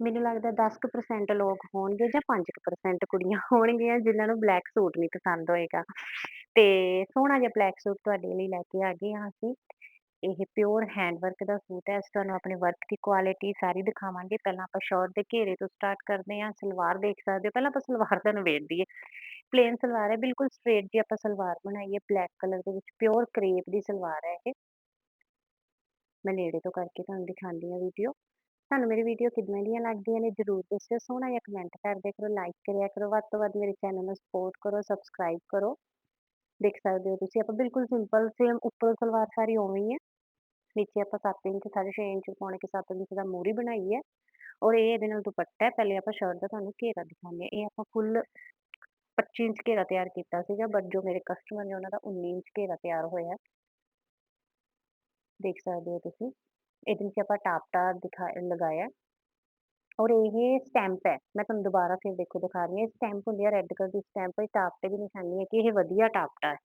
ਮੈਨੂੰ ਲੱਗਦਾ 10% ਲੋਕ ਹੋਣਗੇ ਜਾਂ 5% ਕੁੜੀਆਂ ਹੋਣਗੀਆਂ ਜਿਨ੍ਹਾਂ ਨੂੰ ਬਲੈਕ ਸੂਟ ਨਹੀਂ ਪਸੰਦ ਹੋਏਗਾ। ਤੇ ਸੋਹਣਾ ਜਿਹਾ ਬਲੈਕ ਸੂਟ ਤੁਹਾਡੇ ਲਈ ਲੈ ਕੇ ਆ ਗਏ ਹਾਂ ਅਸੀਂ। ਇਹ ਪਿਓਰ ਹੈਂਡ ਦਾ ਸੂਟ ਹੈ। ਅਸੀਂ ਤੁਹਾਨੂੰ ਆਪਣੇ ਵਰਕ ਦੀ ਕੁਆਲਿਟੀ ਸਾਰੀ ਦਿਖਾਵਾਂਗੇ। ਪਹਿਲਾਂ ਆਪਾਂ ਸ਼ਰਟ ਦੇ ਘੇਰੇ ਤੋਂ ਸਟਾਰਟ ਕਰਦੇ ਹਾਂ। ਸਲਵਾਰ ਦੇਖ ਸਕਦੇ ਹੋ। ਪਹਿਲਾਂ ਆਪਾਂ ਸਲਵਾਰ ਦਾ ਨਿਬੇੜ ਦੀਏ। ਪਲੇਨ ਸਲਵਾਰ ਹੈ, ਬਿਲਕੁਲ ਸਟ੍ਰੇਟ ਜੀ ਆਪਾਂ ਸਲਵਾਰ ਬਣਾਈ ਹੈ ਬਲੈਕ ਕਲਰ ਦੇ ਵਿੱਚ ਪਿਓਰ ਕਰੇਪ ਦੀ ਸਲਵਾਰ ਹੈ ਇਹ। ਮੈਂ ਨੇੜੇ ਤੋਂ ਕਰਕੇ ਤੁਹਾਨੂੰ ਦਿਖਾਉਂਦੀ ਹਾਂ ਵੀਡੀਓ। ਤੁਹਾਨੂੰ ਮੇਰੀ ਵੀਡੀਓ ਕਿੱਦਾਂ ਦੀਆਂ ਲੱਗਦੀਆਂ ਨੇ, ਜ਼ਰੂਰ ਦੱਸਿਓ, ਸੋਹਣਾ ਜਿਹਾ ਕਮੈਂਟ ਕਰ ਕਰੋ ਲਾਈਕ ਕਰਿਆ ਕਰੋ, ਵੱਧ ਤੋਂ ਵੱਧ ਮੇਰੇ ਚੈਨਲ ਨੂੰ ਸਪੋਰਟ ਕਰੋ ਸਬਸਕ੍ਰਾਈਬ ਕਰੋ। ਦੇਖ ਸਕਦੇ ਹੋ ਤੁਸੀਂ, ਆਪਾਂ ਬਿਲਕੁਲ ਸਿੰਪਲ ਸੇਮ ਉੱਪਰ ਸਲਵਾਰ ਸਾਰੀ ਉਵੇਂ ਹੀ ਹੈ। ਨੀਚੇ ਆਪਾਂ 7 ਇੰਚ 6.5 ਇੰਚ ਪੌਣੇ ਕਿ 7 ਇੰਚ ਦਾ ਮੂਰੀ ਬਣਾਈ ਹੈ। ਔਰ ਇਹ ਇਹਦੇ ਨਾਲ ਦੁਪੱਟਾ ਹੈ, ਪਹਿਲੇ ਆਪਾਂ ਸ਼ਰਟ ਦਾ ਤੁਹਾਨੂੰ ਘੇਰਾ ਦਿਖਾਉਂਦੇ ਹਾਂ। ਇਹ ਆਪਾਂ ਫੁੱਲ 25 ਇੰਚ ਘੇਰਾ ਤਿਆਰ ਕੀਤਾ ਸੀਗਾ ਬਟ ਜੋ ਮੇਰੇ ਕਸਟਮਰ ਨੇ ਉਹਨਾਂ ਦਾ 19 ਇੰਚ ਘੇਰਾ ਤਿਆਰ ਹੋਇਆ ਦੇਖ ਸਕਦੇ ਹੋ ਤੁਸੀਂ। ਇਹਦੇ ਵਿੱਚ ਆਪਾਂ ਟਾਪਟਾ ਦਿਖਾ, ਲਗਾਇਆ। ਔਰ ਇਹ ਸਟੈਂਪ ਹੈ। ਮੈਂ ਤੁਹਾਨੂੰ ਦੁਬਾਰਾ ਫਿਰ ਦੇਖੋ, ਦਿਖਾ ਰਹੀ ਹਾਂ। ਸਟੈਂਪ ਹੁੰਦੀ ਹੈ ਰੈੱਡ ਕਲਰ ਦੀ ਸਟੈਂਪ ਹੈ ਟਾਪਟੇ ਦੀ ਨਿਸ਼ਾਨੀ ਹੈ ਕਿ ਇਹ ਵਧੀਆ ਟਾਪਟਾ ਹੈ।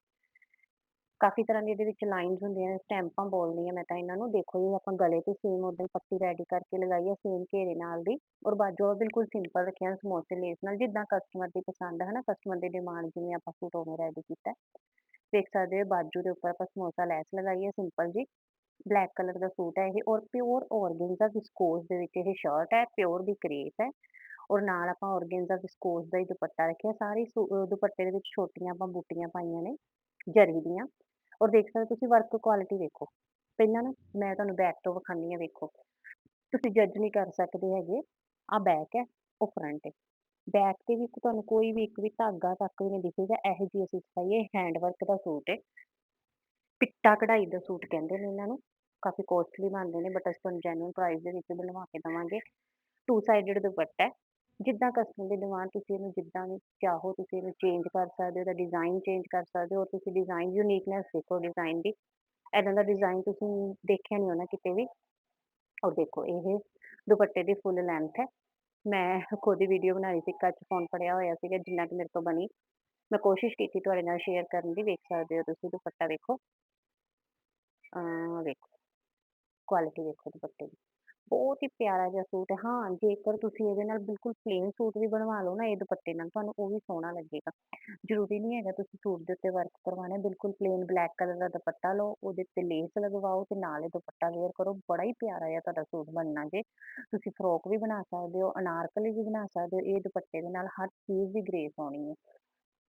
ਕਾਫੀ ਤਰ੍ਹਾਂ ਦੀ ਇਹਦੇ ਵਿੱਚ ਲਾਈਨਸ ਹੁੰਦੀਆਂ ਨੇ ਸਟੈਂਪਾਂ ਬੋਲਦੀਆਂ ਮੈਂ ਤਾਂ ਇਹਨਾਂ ਨੂੰ ਦੇਖੋ ਜੀ, ਆਪਾਂ ਗਲੇ ਤੇ ਸੇਮ ਉਦਾਂ ਹੀ ਪੱਟੀ ਰੈਡੀ ਕਰਕੇ ਲਗਾਈ ਹੈ ਸੇਮ ਘੇਰੇ ਨਾਲ ਦੀ। ਔਰ ਬਾਜੂ ਬਿਲਕੁਲ ਸਿੰਪਲ ਰੱਖਿਆ ਸਮੋਸੇ ਲੇਸ ਨਾਲ, ਜਿੱਦਾਂ ਕਸਟਮਰ ਦੀ ਪਸੰਦ ਹੈ ਨਾ ਕਸਟਮਰ ਦੀ ਡਿਮਾਂਡ ਜਿਵੇਂ ਆਪਾਂ ਸੂਟ ਉਵੇਂ ਰੈਡੀ ਕੀਤਾ ਦੇਖ ਸਕਦੇ ਹੋ, ਬਾਜੂ ਦੇ ਉੱਪਰ ਆਪਾਂ ਸਮੋਸਾ ਲੈਸ ਲਗਾਈ ਹੈ ਸਿੰਪਲ ਜੀ। ਬਲੈਕ ਕਲਰ ਦਾ ਸੂਟ ਹੈ ਇਹ ਔਰ ਪਿਓਰ ਔਰਗੇਂਜ਼ਾ ਵਿਸਕੋਸ ਦੇ ਵਿੱਚ ਇਹ ਸ਼ਰਟ ਹੈ ਪਿਓਰ ਦੀ ਕਰੇਪ ਹੈ ਔਰ ਨਾਲ ਆਪਾਂ ਔਰਗੇਂਜ਼ਾ ਵਿਸਕੋਸ ਦਾ ਹੀ ਦੁਪੱਟਾ ਰੱਖਿਆ, ਸਾਰੀ ਦੁਪੱਟੇ ਦੇ ਵਿੱਚ ਛੋਟੀਆਂ ਆਪਾਂ ਬੂਟੀਆਂ ਪਾਈਆਂ ਨੇ, ਜਰੀ ਦੀਆਂ ਔਰ ਦੇਖ ਸਕਦੇ ਤੁਸੀਂ ਵਰਕ ਕੁਆਲਿਟੀ ਦੇਖੋ ਪਹਿਲਾਂ ਨਾ ਮੈਂ ਤੁਹਾਨੂੰ ਬੈਕ ਤੋਂ ਵਿਖਾਉਂਦੀ ਹਾਂ, ਵੇਖੋ, ਤੁਸੀਂ ਜੱਜ ਨਹੀਂ ਕਰ ਸਕਦੇ ਹੈਗੇ ਆ ਬੈਕ ਹੈ, ਉਹ ਫਰੰਟ ਹੈ ਬੈਕ ਤੇ ਵੀ ਤੁਹਾਨੂੰ ਕੋਈ ਵੀ ਇੱਕ ਵੀ ਧਾਗਾ ਤੱਕ ਵੀ ਨਹੀਂ ਦਿਖੇਗਾ, ਇਹੋ ਜਿਹੀ ਅਸੀਂ ਸਿਖਾਈਏ ਹੈਂਡ ਵਰਕ ਦਾ ਸੂਟ ਹੈ ਪਿੱਟਾ ਕਢਾਈ ਦਾ ਸੂਟ ਕਹਿੰਦੇ ਨੇ ਇਹਨਾਂ ਨੂੰ, ਕਾਫੀ ਕੋਸਟਲੀ ਬਣਦੇ ਨੇ ਬਟ ਅਸੀਂ ਤੁਹਾਨੂੰ ਜੈਨੂਅਨ ਪ੍ਰਾਈਸ ਦੇ ਵਿੱਚ ਬਣਵਾ ਕੇ ਦਵਾਂਗੇ। ਟੂ ਸਾਈਡਡ ਦੁਪੱਟਾ ਹੈ, ਜਿੱਦਾਂ ਕਸਟਮਰ ਦੀ ਡਿਮਾਂਡ ਤੁਸੀਂ ਇਹਨੂੰ ਜਿੱਦਾਂ ਵੀ ਚਾਹੋ, ਤੁਸੀਂ ਇਹਨੂੰ ਚੇਂਜ ਕਰ ਸਕਦੇ ਹੋ ਇਹਦਾ ਡਿਜ਼ਾਈਨ ਚੇਂਜ ਕਰ ਸਕਦੇ ਹੋ ਤੁਸੀਂ ਡਿਜ਼ਾਈਨ ਯੂਨੀਕਨੈਸ ਦੇਖੋ ਡਿਜ਼ਾਈਨ ਦੀ। ਇਦਾਂ ਦਾ ਡਿਜ਼ਾਈਨ ਤੁਸੀਂ ਦੇਖਿਆ ਨਹੀਂ ਹੋਣਾ ਕਿਤੇ ਵੀ। ਔਰ ਦੇਖੋ, ਇਹ ਦੁਪੱਟੇ ਦੀ ਫੁੱਲ ਲੈਂਥ ਹੈ। ਮੈਂ ਖੁਦ ਹੀ ਵੀਡੀਓ ਬਣਾਈ ਸੀ ਕੱਚ ਫੋਨ ਫੜਿਆ ਹੋਇਆ ਸੀਗਾ, ਜਿੰਨਾ ਕਿ ਮੇਰੇ ਤੋਂ ਬਣੀ। ਮੈਂ ਕੋਸ਼ਿਸ਼ ਕੀਤੀ ਤੁਹਾਡੇ ਨਾਲ ਸ਼ੇਅਰ ਕਰਨ ਦੀ, ਵੇਖ ਸਕਦੇ ਹੋ ਤੁਸੀਂ ਦੁਪੱਟਾ ਵੇਖੋ। ਅਹ ਵੇਖੋ ਕੁਆਲਿਟੀ ਦੇਖੋ ਦੁਪੱਟੇ ਦੀ। ਬਹੁਤ ਹੀ ਪਿਆਰਾ ਜਿਹਾ ਸੂਟ ਹੈ। ਹਾਂ, ਜੇਕਰ ਤੁਸੀਂ ਇਹਦੇ ਨਾਲ ਬਿਲਕੁਲ ਪਲੇਨ ਸੂਟ ਵੀ ਬਣਵਾ ਲਓ ਨਾ, ਇਹ ਦੁਪੱਟੇ ਨਾਲ ਤੁਹਾਨੂੰ ਉਹ ਵੀ ਸੋਹਣਾ ਲੱਗੇਗਾ। ਜ਼ਰੂਰੀ ਨਹੀਂ ਹੈਗਾ ਤੁਸੀਂ ਸੂਟ ਦੇ ਉੱਤੇ ਵਰਕ ਕਰਵਾਉਣਾ, ਬਿਲਕੁਲ ਪਲੇਨ ਬਲੈਕ ਕਲਰ ਦਾ ਦੁਪੱਟਾ ਲਓ, ਉਹਦੇ ਉੱਤੇ ਲੇਸ ਲਗਵਾਓ ਤੇ ਨਾਲ ਇਹ ਦੁਪੱਟਾ ਵੇਅਰ ਕਰੋ। ਬੜਾ ਹੀ ਪਿਆਰਾ ਜਿਹਾ ਤੁਹਾਡਾ ਸੂਟ ਬਣਨਾ ਜੇ। ਤੁਸੀਂ ਫਰੋਕ ਵੀ ਬਣਾ ਸਕਦੇ ਹੋ, ਅਨਾਰਕਲੀ ਵੀ ਬਣਾ ਸਕਦੇ ਹੋ, ਇਹ ਦੁਪੱਟੇ ਦੇ ਨਾਲ ਹਰ ਚੀਜ਼ ਦੀ ਗ੍ਰੇਸ ਆਉਣੀ ਹੈ।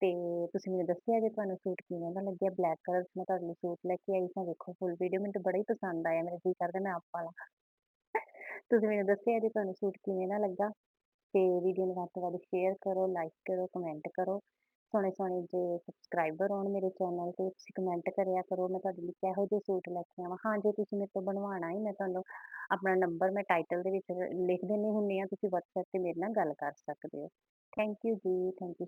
ਤੇ ਤੁਸੀਂ ਮੈਨੂੰ ਦੱਸਿਆ ਜੇ ਤੁਹਾਨੂੰ ਸੂਟ ਕਿਵੇਂ ਦਾ ਲੱਗਿਆ ਬਲੈਕ ਕਲਰ 'ਚ ਮੈਂ ਤੁਹਾਡੇ ਲਈ ਸੂਟ ਲੈ ਕੇ ਆਈ ਸਾਂ ਵੇਖੋ ਫੁੱਲ ਵੀਡੀਓ ਮੈਨੂੰ ਤਾਂ ਬੜਾ ਹੀ ਪਸੰਦ ਆਇਆ, ਮੇਰਾ ਜੀ ਕਰਦਾ ਮੈਂ ਆਪ ਵਾਲਾ। ਤੁਸੀਂ ਮੈਨੂੰ ਦੱਸਿਆ ਜੇ ਤੁਹਾਨੂੰ ਸੂਟ ਕਿਵੇਂ ਦਾ ਲੱਗਾ, ਤੇ ਵੀਡੀਓ ਨੂੰ ਵੱਧ ਤੋਂ ਵੱਧ ਸ਼ੇਅਰ ਕਰੋ ਲਾਈਕ ਕਰੋ ਕਮੈਂਟ ਕਰੋ। ਸੋਹਣੇ ਸੋਹਣੇ ਜੇ ਸਬਸਕ੍ਰਾਈਬਰ ਹੋਣ ਮੇਰੇ ਚੈਨਲ ਤੇ, ਤੁਸੀਂ ਕਮੈਂਟ ਕਰਿਆ ਕਰੋ, ਮੈਂ ਤੁਹਾਡੇ ਲਈ ਕਿਹੋ ਜਿਹੇ ਸੂਟ ਲੈ ਕੇ ਆਵਾਂ। ਹਾਂ, ਜੇ ਤੁਸੀਂ ਮੇਰੇ ਤੋਂ ਬਣਵਾਉਣਾ ਹੈ ਮੈਂ ਤੁਹਾਨੂੰ ਆਪਣਾ ਨੰਬਰ ਮੈਂ ਟਾਈਟਲ ਦੇ ਵਿੱਚ ਲਿਖ ਦਿੰਨੀ ਹੁੰਨੀ ਆ ਤੁਸੀਂ WhatsApp ਤੇ ਮੇਰੇ ਨਾਲ ਗੱਲ ਕਰ ਸਕਦੇ ਹੋ। Thank you ji thank you